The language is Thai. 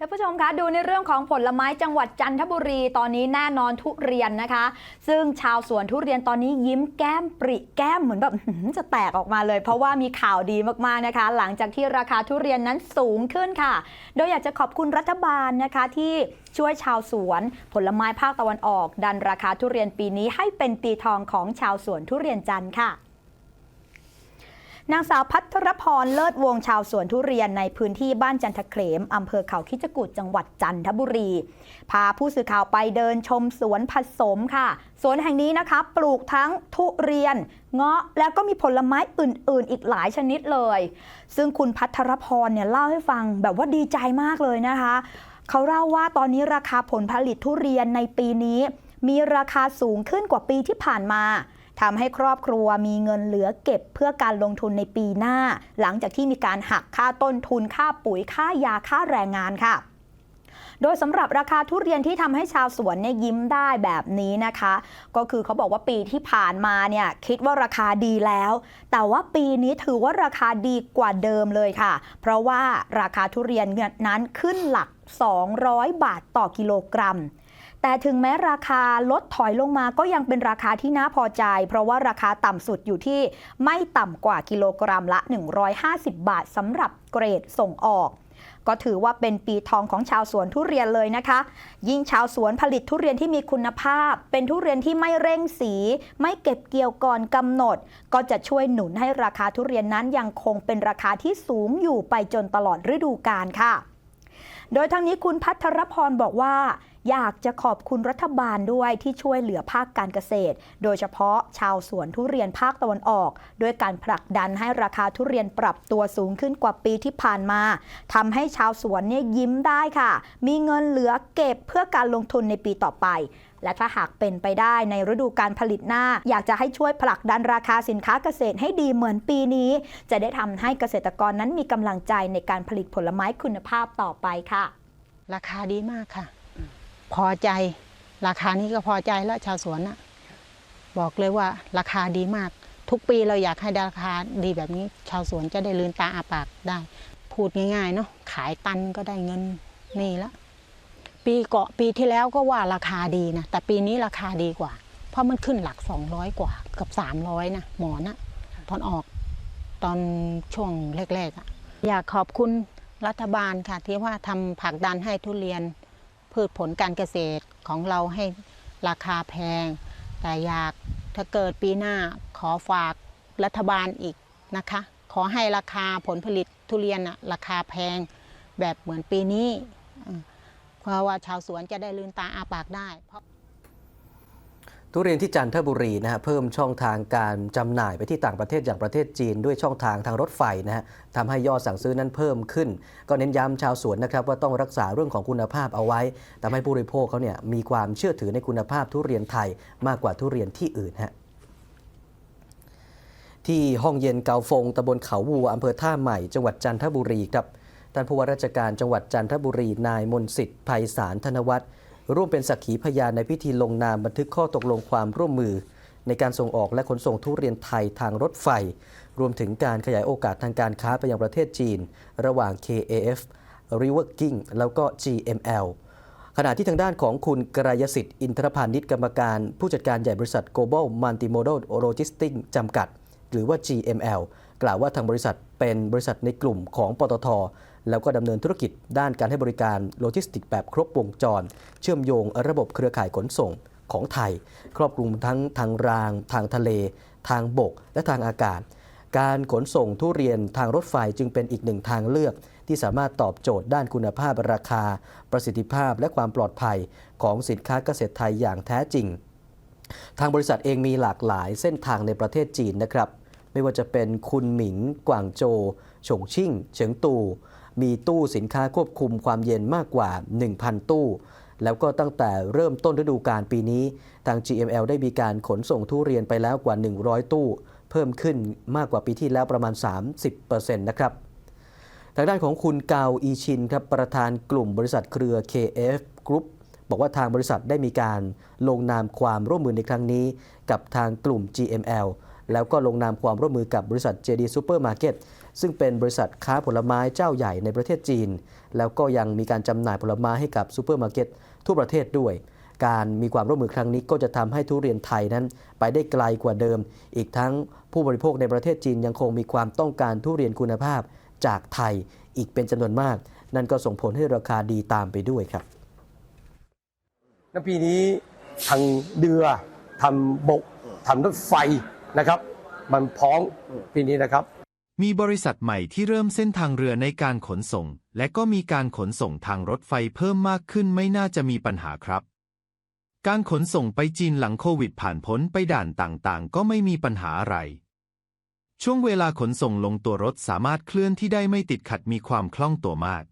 ท่านผู้ชมคะดูในเรื่องของผลไม้จังหวัดจันทบุรีตอนนี้แน่นอนทุเรียนนะคะ ซึ่งชาวสวนทุเรียนตอนนี้ยิ้มแก้มปริแก้มเหมือนแบบจะแตกออกมาเลย เพราะว่ามีข่าวดีมากๆนะคะ หลังจากที่ราคาทุเรียนนั้นสูงขึ้นค่ะ โดยอยากจะขอบคุณรัฐบาลนะคะที่ช่วยชาวสวนผลไม้ภาคตะวันออก ดันราคาทุเรียนปีนี้ให้เป็นปีทองของชาวสวนทุเรียนจันทร์ค่ะ นางสาวพัทรพรเลิศวงชาวสวนทุเรียนในพื้นที่บ้านจันทเขลมอำเภอเขาคิจกุฏจังหวัดจันทบุรี พาผู้สื่อข่าวไปเดินชมสวนผสมค่ะ สวนแห่งนี้นะคะ ปลูกทั้งทุเรียน เงาะแล้วก็มีผลไม้อื่น ๆ อีกหลายชนิดเลย ซึ่งคุณพัทรพรเนี่ยเล่าให้ฟังแบบว่าดีใจมากเลยนะคะ เขาเล่าว่าตอนนี้ราคาผลผลิตทุเรียนในปีนี้ มีราคาสูงขึ้นกว่าปีที่ผ่านมา ทำให้ครอบครัวมีเงินเหลือเก็บเพื่อการลงทุนในปีหน้า หลังจากที่มีการหักค่าต้นทุนค่าปุ๋ยค่ายาค่าแรงงานค่ะโดยสำหรับราคาทุเรียนที่ทำให้ชาวสวนเนี่ยยิ้มได้แบบนี้นะคะ ก็คือเขาบอกว่าปีที่ผ่านมาเนี่ยคิดว่าราคาดีแล้ว แต่ว่าปีนี้ถือว่าราคาดีกว่าเดิมเลยค่ะ เพราะว่าราคาทุเรียนนั้นขึ้นหลัก 200 บาทต่อกิโลกรัม แต่ถึงแม้ราคาลดถอยลงมาก็ยังเป็นราคาที่น่าพอใจ เพราะว่าราคาต่ำสุดอยู่ที่ไม่ต่ำกว่ากิโลกรัมละ 150 บาทสำหรับเกรดส่งออก ก็ถือว่าเป็นปีทองของชาวสวนทุเรียนเลยนะคะ ยิ่งชาวสวนผลิตทุเรียนที่มีคุณภาพ เป็นทุเรียนที่ไม่เร่งสี ไม่เก็บเกี่ยวก่อนกำหนด ก็จะช่วยหนุนให้ราคาทุเรียนนั้นยังคงเป็นราคาที่สูงอยู่ไปจนตลอดฤดูกาลค่ะ โดยทั้งนี้คุณพัทรพรบอกว่า อยากจะขอบคุณรัฐบาลด้วยที่ช่วยเหลือภาคการเกษตร โดยเฉพาะชาวสวนทุเรียนภาคตะวันออกด้วยการผลักดันให้ราคาทุเรียนปรับตัวสูงขึ้นกว่าปีที่ผ่านมาทำให้ชาวสวนเนี่ยยิ้มได้ค่ะ มีเงินเหลือเก็บเพื่อการลงทุนในปีต่อไป และถ้าหากเป็นไปได้ในฤดูการผลิตหน้า อยากจะให้ช่วยผลักดันราคาสินค้าเกษตรให้ดีเหมือนปีนี้ จะได้ทำให้เกษตรกรนั้นมีกำลังใจในการผลิตผลไม้คุณภาพต่อไปค่ะ ราคาดีมากค่ะ พอใจ ราคานี้ก็พอใจแล้วชาวสวนอะบอกเลยว่าราคาดีมาก ทุกปีเราอยากให้ราคาดีแบบนี้ ชาวสวนจะได้ลืนตาอาปากได้ พูดง่ายๆเนาะขายตันก็ได้เงินนี่ละ ปีเกาะปีที่แล้วก็ว่าราคาดีนะ แต่ปีนี้ราคาดีกว่า เพราะมันขึ้นหลัก 200 กว่าเกือบ300 นะ หมอนะตอนออกตอนช่วงแรกๆอะอยากขอบคุณรัฐบาลค่ะ ที่ว่าทำผักดันให้ทุเรียน พืชผลการเกษตรของเราให้ราคาแพง แต่อยากถ้าเกิดปีหน้าขอฝากรัฐบาลอีกนะคะ ขอให้ราคาผลผลิตทุเรียนอะราคาแพงแบบเหมือนปีนี้ เพราะว่าชาวสวนจะได้ลืนตาอาปากได้เพราะทุเรียนที่จันทบุรีนะฮะเพิ่มช่องทางการจำหน่ายไปที่ต่างประเทศอย่างประเทศจีน ด้วยช่องทางทางรถไฟนะฮะทำให้ยอดสั่งซื้อนั้นเพิ่มขึ้น ก็เน้นย้ำชาวสวนนะครับว่าต้องรักษาเรื่องของคุณภาพเอาไว้ทำให้ผู้บริโภคเขาเนี่ยมีความเชื่อถือในคุณภาพทุเรียนไทยมากกว่าทุเรียนที่อื่นฮะที่ห้องเย็นเกาฟงตำบลเขาวัวอำเภอท่าใหม่ จังหวัดจันทบุรีครับ ท่านผู้ว่าราชการจังหวัดจันทบุรีนายมนสิทธิ์ไพศาลธนวัฒน์ร่วมเป็นสักขีพยานในพิธีลงนามบันทึกข้อตกลงความร่วมมือ ในการส่งออกและขนส่งทุเรียนไทยทางรถไฟ รวมถึงการขยายโอกาสทางการค้าไปยังประเทศจีน ระหว่าง KAF Reworking แล้วก็ GML ขณะที่ทางด้านของคุณกรายสิทธิ์ อินทรพานิชกรรมการผู้จัดการใหญ่บริษัท Global Multimodal Logistics จำกัด หรือว่า GML กล่าวว่าทางบริษัทเป็นบริษัทในกลุ่มของปตท แล้วก็ดำเนินธุรกิจด้านการให้บริการโลจิสติกส์แบบครบวงจร เชื่อมโยงระบบเครือข่ายขนส่งของไทย ครอบคลุมทั้งทางราง ทางทะเล ทางบก และทางอากาศ การขนส่งทุเรียนทางรถไฟจึงเป็นอีกหนึ่งทางเลือก ที่สามารถตอบโจทย์ด้านคุณภาพราคา ประสิทธิภาพและความปลอดภัยของสินค้าเกษตรไทยอย่างแท้จริง ทางบริษัทเองมีหลากหลายเส้นทางในประเทศจีนนะครับ ไม่ว่าจะเป็นคุนหมิง กวางโจวฉงชิ่ง เฉิงตูมีตู้สินค้าควบคุมความเย็นมากกว่า 1,000 ตู้ แล้วก็ตั้งแต่เริ่มต้นฤดูกาลปีนี้ ทาง GML ได้มีการขนส่งทุเรียนไปแล้วกว่า 100 ตู้ เพิ่มขึ้นมากกว่าปีที่แล้วประมาณ 30%นะครับทางด้านของคุณกาวอีชินครับประธานกลุ่มบริษัทเครือ KF Group บอกว่าทางบริษัทได้มีการลงนามความร่วมมือในครั้งนี้ กับทางกลุ่ม GML แล้วก็ลงนามความร่วมมือกับบริษัท JD Supermarket ซึ่งเป็นบริษัทค้าผลไม้เจ้าใหญ่ในประเทศจีน แล้วก็ยังมีการจำหน่ายผลไม้ให้กับซูเปอร์มาร์เก็ตทั่วประเทศด้วย การมีความร่วมมือครั้งนี้ก็จะทำให้ทุเรียนไทยนั้น ไปได้ไกลกว่าเดิม อีกทั้งผู้บริโภคในประเทศจีนยังคงมีความต้องการทุเรียนคุณภาพจากไทยอีกเป็นจำนวนมาก นั่นก็ส่งผลให้ราคาดีตามไปด้วยครับน้ำปีนี้ทางเรือทำบกทำรถไฟนะครับ มันพร้อมปีนี้นะครับ มีบริษัทใหม่ที่เริ่มเส้นทางเรือในการขนส่ง และก็มีการขนส่งทางรถไฟเพิ่มมากขึ้นไม่น่าจะมีปัญหาครับ การขนส่งไปจีนหลังโควิดผ่านพ้นไปด่านต่างๆ ก็ไม่มีปัญหาอะไร ช่วงเวลาขนส่งลงตัวรถสามารถเคลื่อนที่ได้ไม่ติดขัดมีความคล่องตัวมาก